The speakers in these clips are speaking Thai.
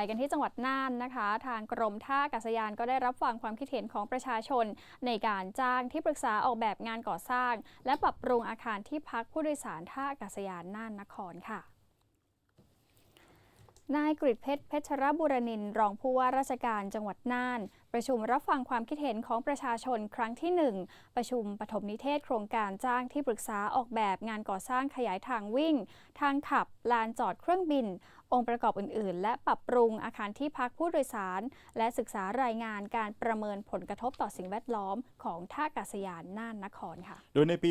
ไปกันที่จังหวัดน่านนะคะ ทางกรมท่าอากาศยานก็ได้รับฟังความคิดเห็นของประชาชน ในการจ้างที่ปรึกษาออกแบบงานก่อสร้าง และปรับปรุงอาคารที่พักผู้โดยสารท่าอากาศยานน่านนครค่ะ นายกฤษเพชรเพชรบุรนินทร์รองผู้ว่าราชการจังหวัดน่าน ประชุมรับฟังความคิดเห็นของประชาชนครั้งที่ 1 ประชุมปฐมนิเทศโครงการจ้างที่ปรึกษาออกแบบงานก่อสร้างขยายทางวิ่ง ทางขับ ลานจอดเครื่องบิน องค์ประกอบอื่น ๆ และปรับปรุงอาคารที่พักผู้โดยสาร และศึกษารายงานการประเมินผลกระทบต่อสิ่งแวดล้อมของท่าอากาศยานน่านนครค่ะ โดยในปี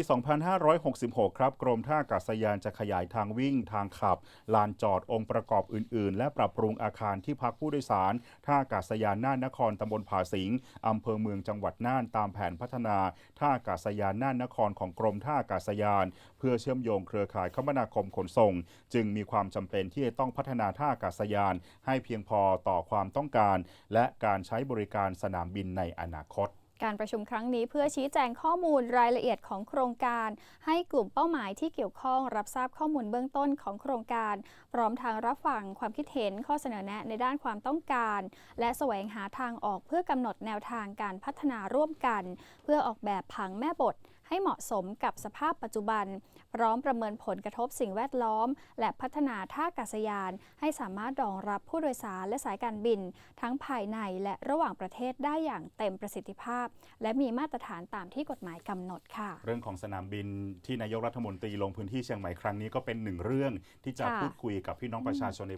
2566 ครับกรมท่าอากาศยานจะขยายทางวิ่ง ทางขับ ลานจอดองค์ประกอบอื่นๆและปรับปรุงอาคารที่พักผู้โดยสาร ท่าอากาศยานน่านนครตำบลผาสิงอำเภอเมืองจังหวัดน่านตามแผนพัฒนา ท่าอากาศยานน่านนครของกรมท่าอากาศยาน เพื่อเชื่อมโยงเครือข่ายคมนาคมขนส่ง จึงมีความจำเป็นที่จะต้องพัฒนาท่าอากาศยาน ให้เพียงพอต่อความต้องการ และการใช้บริการสนามบินในอนาคต การประชุมครั้งนี้เพื่อชี้แจงข้อมูลรายละเอียดของโครงการ ให้กลุ่มเป้าหมายที่เกี่ยวข้องรับทราบข้อมูลเบื้องต้นของโครงการ พร้อมทางรับฟังความคิดเห็นข้อเสนอแนะในด้านความต้องการ และแสวงหาทางออกเพื่อกำหนดแนวทางการพัฒนาร่วมกัน เพื่อออกแบบผังแม่บท ให้เหมาะสมกับสภาพปัจจุบัน พร้อมประเมินผลกระทบสิ่งแวดล้อม และพัฒนาท่าอากาศยาน ให้สามารถรองรับผู้โดยสารและสายการบิน ทั้งภายในและระหว่างประเทศได้อย่างเต็มประสิทธิภาพ และมีมาตรฐานตามที่กฎหมายกำหนดค่ะ เรื่องของสนามบินที่นายกรัฐมนตรีลงพื้นที่เชียงใหม่ครั้งนี้ก็เป็นหนึ่งเรื่องที่จะค่ะพูดคุยกับพี่น้องประชาชนใน